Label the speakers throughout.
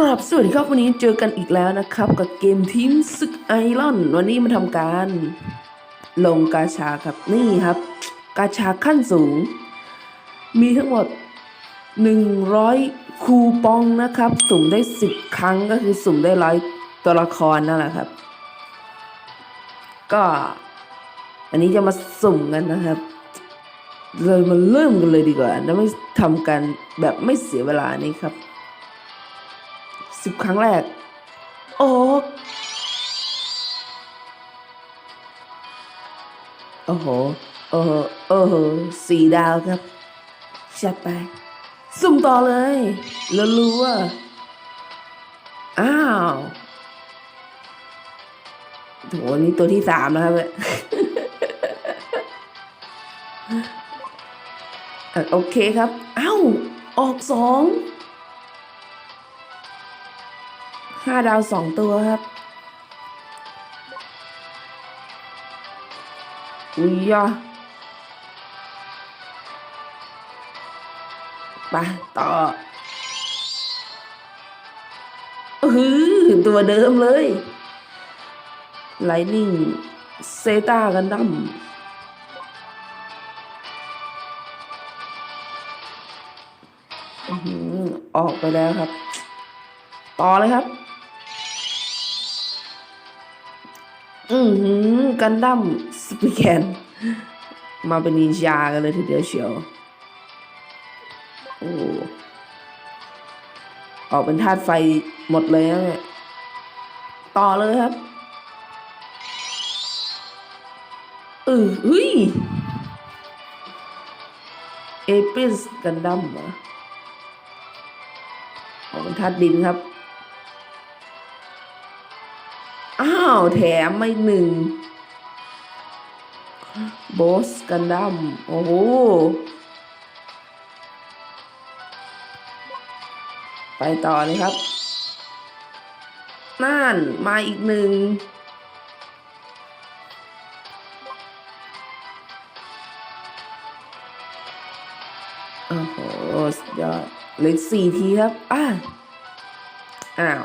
Speaker 1: กราบสวัสดีครับวันนี้เจอกันอีกแล้วนะครับ กับเกมทีมศึกไอรอน วันนี้มาทำการ ลงกาชาครับนี่ครับ กาชาขั้นสูง มีทั้งหมด 100 คูปองนะครับ สุ่มได้ 10 ครั้งก็คือสุ่มได้ร้อยตัวละครนั่นแหละครับ ก็ อันนี้จะมาสุ่มกันนะครับเลยมาเริ่มกันเลยดีกว่าแล้วไม่ทำกันแบบไม่เสียเวลานี่ครับ สิบครั้งแรกโอ้โอ้โหโอ้โหโอ้โหสี่ดาวครับจัดไป สุ่มต่อเลย แล้วรู้ว่าอ้าวโถนี่ตัวที่สามแล้วครับเอ่อโอเคครับ เอ้า ออกสอง ห้าดาวสองตัวครับอุ้ยยะไปต่ออือตัวเดิมเลยไลนิ่งเซตากันดั้มอือหือออกไปแล้วครับ ต่อเลยครับ อือหือกันดั้มสปีแคนมาเป็นนินจากันเลยทีเดียวเชียวโอ้ออกเป็นธาตุไฟหมดเลยนะเนี่ยต่อเลยครับเออเฮ้ยเอปิสกันดั้มเหรอออกเป็นธาตุดินครับ อ้าวแถมไม่หนึ่งบอสกันดั้มโอ้โหไปต่อเลยครับนั่นมาอีกหนึ่ง โอ้โหยอดเหลือสี่ทีครับ อ้าอ้าว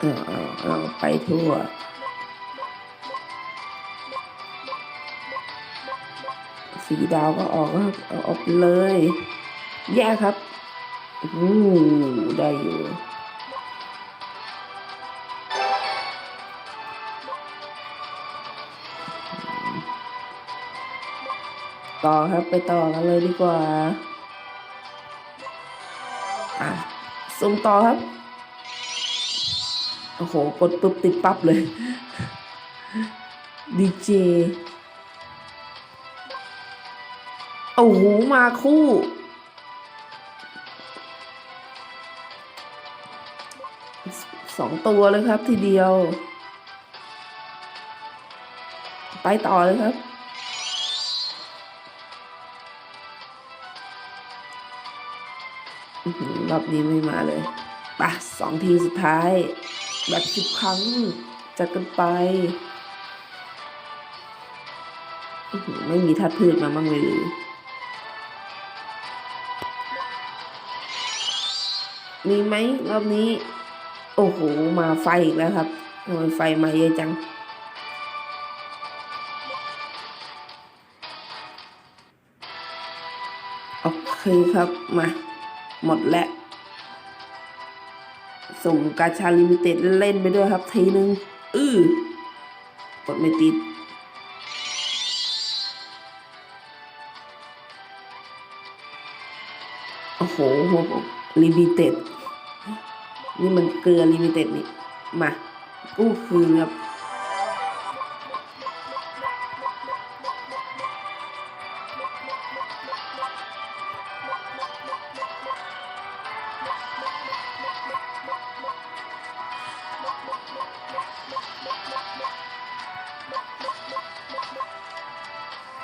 Speaker 1: เอะจัดเอาเอาเอาไปทั่ว สีดาวก็ออกครับเอาออกเลย แย่ครับอู้ได้อยู่ต่อครับไปต่อกันเลยดีกว่า อะส่งต่อครับ โอ้โห กดปุ๊บติดปั๊บเลยดีเจโอ้โห มาคู่ สองตัวเลยครับทีเดียว ไปต่อเลยครับรอบนี้ไม่มาเลยไปะสองทีสุดท้าย แบบสิบครั้งจัดกันไป ไม่มีทัดพืชมาบ้างเลยหรือมีไหมรอบนี้ โอ้โห มาไฟอีกแล้วครับทำไมไฟมาเยอะจัง โอเคครับ มา หมดแล้ว ส่งกาชาลิมิเต็ดเล่นไปด้วยครับทีนึง อือกดไม่ติด โอ้โหลิมิเต็ด นี่มันเกลือลิมิเต็ดนี่ มา กู้คืนครับ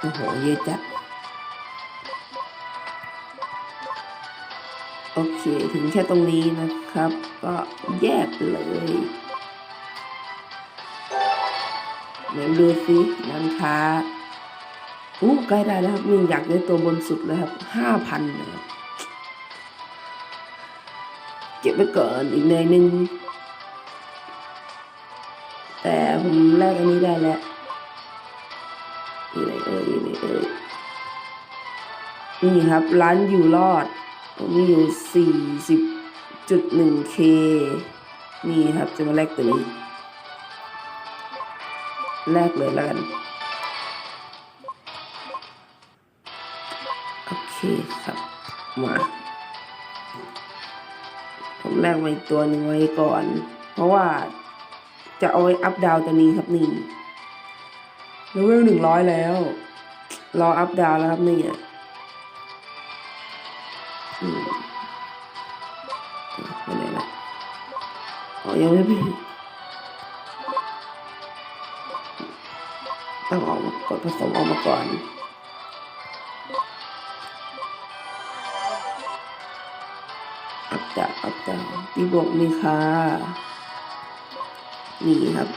Speaker 1: โอ้โหเยอะจัดโอเค ถึงแค่ตรงนี้นะครับ ก็แยกเลยไหนดูสิร้านค้าอู้ใกล้ได้แล้วหนึ่อยากได้ตัวบนสุดเลยครับห้าพันเลยเก็บไว้ก่อนอีกหน่อยนึง แต่ผมแลกอันนี้ได้แล้วนี่ไหนเอ่ยนี่เอ่ยนี่ครับ ร้านอยู่รอดมีอยู่สี่สิบจุดหนึ่งเคนี่ครับจะมาแลกตัวนี้ แลกเลยแล้วกัน โอเคครับ มาผมแลกไว้ตัวหนึ่งไว้ก่อน เพราะว่า จะเอาไว้อัพดาวตัวนี้ครับนี่เลเวลหนึ่งร้อยแล้ว รออัพดาวแล้วครับนี่อะอืมไปไหนละอ๋อยังไม่พี่ต้องออกมากดผสมออกมาก่อนอัพดาวอัพดาวตีบวกมีค่า นี่ครับ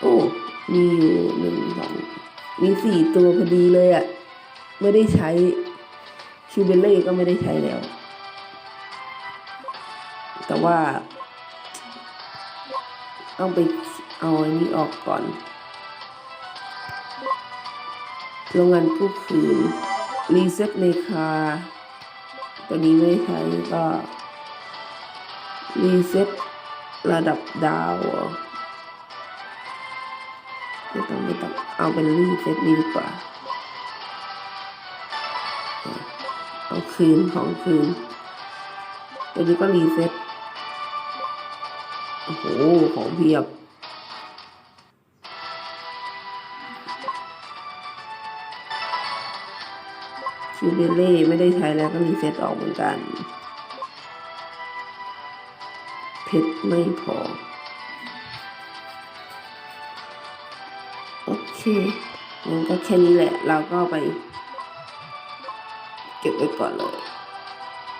Speaker 1: โอ้มีอยู่หนึ่งสองมีสี่ตัวพอดีเลยอะ่ะ ไม่ได้ใช้คิวเบลเล่ก็ไม่ได้ใช้แล้ว แต่ว่า ต้องไปเอาอันนี้ออกก่อนโรงงานกู้คืนรีเซ็ตในคา ตัวนี้ไม่ใช้ก็รีเซ็ตระดับดาวเหรอไม่ต้องไม่ต้องเอาเป็นรีเซ็ตนี้ดีกว่า เอาคืนของคืน ตัวนี้ก็รีเซ็ตโอ้โห ของเพียบ คิวเบเล่ไม่ได้ใช้แล้วก็รีเซตออกเหมือนกัน เพชรไม่พอ โอเคงั้นก็แค่นี้แหละ เราก็ไป เก็บไว้ก่อนเลย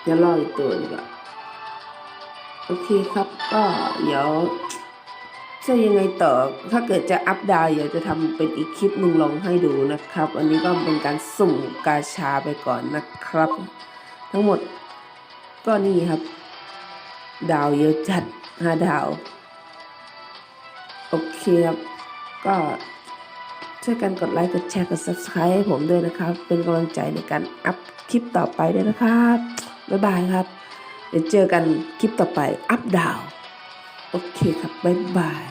Speaker 1: จะรออีกตัวดีกว่าโอเคครับก็เดี๋ยว จะยังไงต่อ ถ้าเกิดจะอัพดาวน์เดี๋ยวจะทำเป็นอีกคลิปหนึ่งลองให้ดูนะครับ อันนี้ก็เป็นการสุ่มกาชาไปก่อนนะครับ ทั้งหมดก็นี่ครับ ดาวเยอะจัดห้าดาว โอเคครับ ก็ช่วยกันกดไลค์ กดแชร์ กด subscribe ให้ผมด้วยนะครับ เป็นกำลังใจในการอัพคลิปต่อไปด้วยนะครับ บ๊ายบายครับ เดี๋ยวเจอกันคลิปต่อไปอัพดาว โอเคครับ บ๊ายบาย